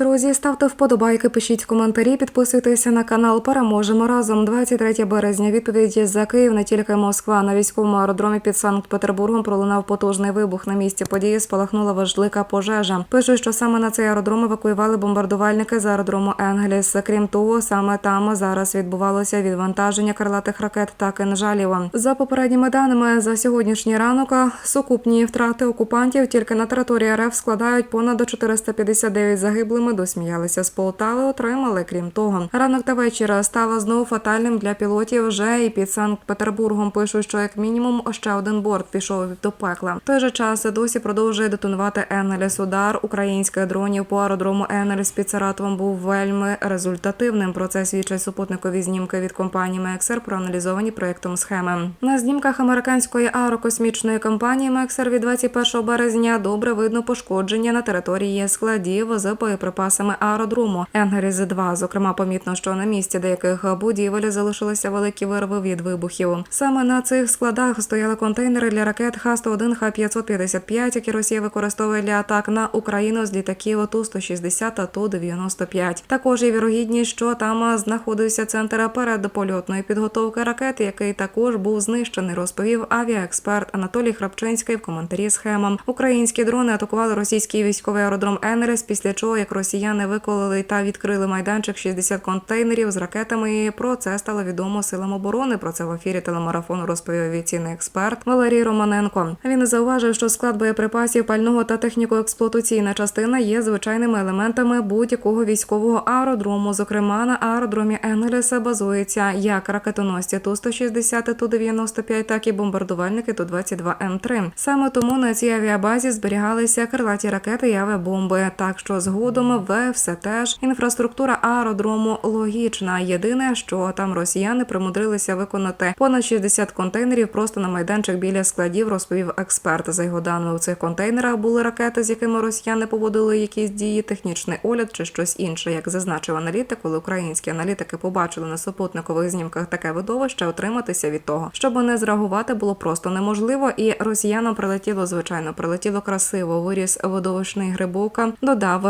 Друзі, ставте вподобайки, пишіть коментарі, підписуйтеся на канал. Переможемо разом. 23 березня. Відповіді за Київ, не тільки Москва. На військовому аеродромі під Санкт-Петербургом пролунав потужний вибух. На місці події спалахнула важлика пожежа. Пишуть, що саме на цей аеродром евакуювали бомбардувальники з аеродрому Енгеліс. Крім того, саме там зараз відбувалося відвантаження крилатих ракет та кинжалів. За попередніми даними за сьогоднішній ранок сукупні втрати окупантів тільки на території РФ складають понад 459 загиблими. Досміялися з Полтави, отримали. Крім того, ранок та вечір стала знову фатальним для пілотів. Вже і під Санкт-Петербургом пишуть, що як мінімум ще один борт пішов до пекла. В той же час досі продовжує детонувати Енеліс. Удар українських дронів по аеродрому Енеліс під Саратовом був вельми результативним. Про це свідчать супутникові знімки від компанії Мексер, проаналізовані проектом схеми. На знімках американської аерокосмічної компанії Мексер від 21 березня добре видно пошкодження на території складів з боєприпасами аеродрому Енгеліс 2 Зокрема, помітно, що на місці деяких будівель залишилися великі вирви від вибухів. Саме на цих складах стояли контейнери для ракет Х-101, Х-555, які Росія використовує для атак на Україну з літаків Ту-160 та Ту-95. Також є вірогідність, що там знаходився центр передпольотної підготовки ракет, який також був знищений, розповів авіаексперт Анатолій Храпчинський в коментарі схемам. Українські дрони атакували російський військовий аеродром Енерес, після чого як росіяни виколили та відкрили майданчик 60 контейнерів з ракетами. Про це стало відомо силам оборони. Про це в ефірі телемарафону розповів авіаційний експерт Валерій Романенко. Він зауважив, що склад боєприпасів, пального та техніко-експлуатаційна частина є звичайними елементами будь-якого військового аеродрому. Зокрема, на аеродромі Енгелеса базується як ракетоносці Ту-160, Ту-95, так і бомбардувальники Ту-22М3. Саме тому на цій авіабазі зберігалися крилаті ракети і авіабомби. Так що згодом в все теж інфраструктура аеродрому логічна. Єдине, що там росіяни примудрилися виконати понад 60 контейнерів просто на майданчик біля складів, розповів експерт. За його даними, у цих контейнерах були ракети, з якими росіяни поводили якісь дії, технічний огляд чи щось інше. Як зазначив аналітик, коли українські аналітики побачили на супутникових знімках таке видовище, отриматися від того, щоб не зреагувати, було просто неможливо. І росіянам прилетіло звичайно, прилетіло красиво. Виріс видовищний грибовка. Додав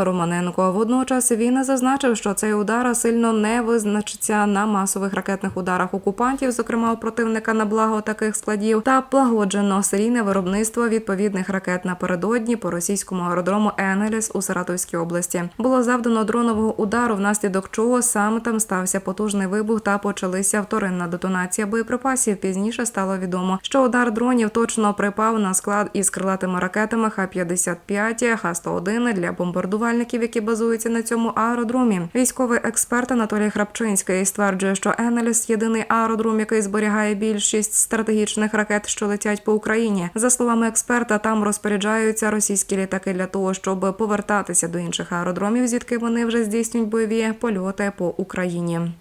Романенко. Водночас він зазначив, що цей удар сильно не визначиться на масових ракетних ударах окупантів, зокрема у противника на благо таких складів, та плагоджено серійне виробництво відповідних ракет напередодні по російському аеродрому Енеліс у Саратовській області. Було завдано дронового удару, внаслідок чого саме там стався потужний вибух та почалися вторинна детонація боєприпасів. Пізніше стало відомо, що удар дронів точно припав на склад із крилатими ракетами Х-55, Х-101 для бомбардувальників, які базуються на цьому аеродромі. Військовий експерт Анатолій Храпчинський стверджує, що Енеліс єдиний аеродром, який зберігає більшість стратегічних ракет, що летять по Україні. За словами експерта, там розпоряджаються російські літаки для того, щоб повертатися до інших аеродромів, звідки вони вже здійснюють бойові польоти по Україні.